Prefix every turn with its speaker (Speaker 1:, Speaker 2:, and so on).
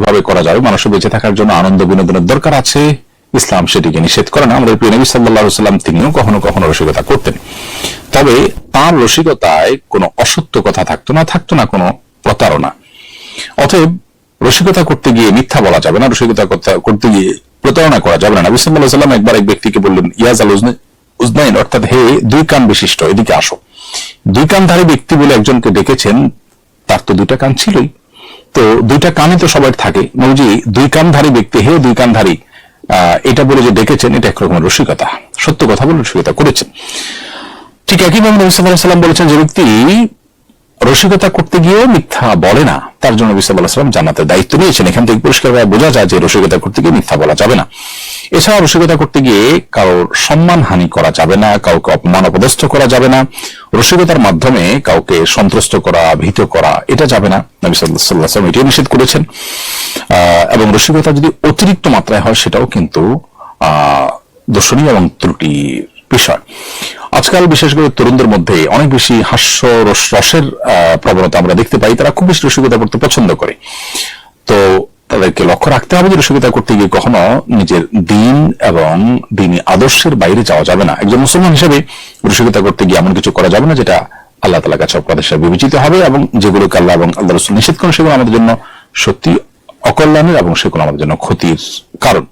Speaker 1: স্বাভাবিকভাবে করা যাবে মানুষের বেঁচে থাকার জন্য আনন্দ, বিনোদনের দরকার আছে। ইসলাম সেটিকে নিষেধ করে না। আমাদের প্রিয় নবী সাল্লাহ সাল্লাম তিনিও কখনো কখনো রসিকতা করতেন। তবে তার রসিকতায় কোনো অসত্য কথা থাকতো না থাকতো না কোনো প্রতারণা। অতএব রসিকতা করতে গিয়ে মিথ্যা বলা যাবে না, রসিকতা করতে- গিয়ে প্রতারণা করা যাবে না। নবী সাল্লাহ সাল্লাম একবার এক ব্যক্তিকে বললেন ইয়াজ আল উজনে- উজনাইন অর্থাৎ হে দুই কান বিশিষ্ট, এদিকে আসো। দুই কানধারী ব্যক্তি বলে একজনকে ডেকেছেন, তার তো দুটা কান ছিলই। তো দুইটা কানে তো সবার থাকে। নবজি, দুই কানধারী ব্যক্তি হে দুই কানধারী। এটা বলে যে ডেকেছেন, এটা একরকম রসিকতা। সত্য কথা বলে রসিকতা করেছেন। ঠিক একইভাবে নবী সাল্লাহ সাল্লাম বলেছেন যে ব্যক্তি রসিকতা করতে গিয়েও মিথ্যা বলে না। তার জন্য নবী সাল্লাহ সাল্লাম জান্নাতের দায়িত্ব নিয়েছেন। এখান থেকে পরিষ্কারভাবে বোঝা যায় যে রসিকতা করতে গিয়ে মিথ্যা বলা যাবে না। এছাড়া রসিকতা করতে গিয়ে কারোর সম্মান হানি করা যাবে না, কাউকে অপমান অপদস্থ করা যাবে না। রসিকতার মাধ্যমে কাউকে সন্ত্রস্ত করা, ভীত করা, এটা যাবে না। নবী এটিও নিষেধ করেছেন। এবং রসিকতা যদি অতিরিক্ত মাত্রায় হয়, সেটাও কিন্তু, আহ, দর্শনীয় এবং ত্রুটি বিষয়। আজকাল বিশেষ করে তরুণদের মধ্যে অনেক বেশি হাস্য রস রসের প্রবণতা আমরা দেখতে পাই। তারা খুব বেশি রসিকতা করতে পছন্দ করে। তো তাদেরকে লক্ষ্য রাখতে হবে যে রসিকতা করতে গিয়ে কখনো নিজের দিন এবং দিনী আদর্শের বাইরে যাওয়া যাবে না। একজন মুসলমান হিসেবে রসিকতা করতে গিয়ে এমন কিছু করা যাবে না যেটা আল্লাহ তালা কাছে অপরাধ বিবেচিত হবে এবং যেগুলোকে আল্লাহ এবং আল্লাহ রসুল নিষেধ করেন সেগুলো আমাদের জন্য সত্যি অকল্যাণের এবং সেগুলো আমাদের জন্য ক্ষতির কারণ।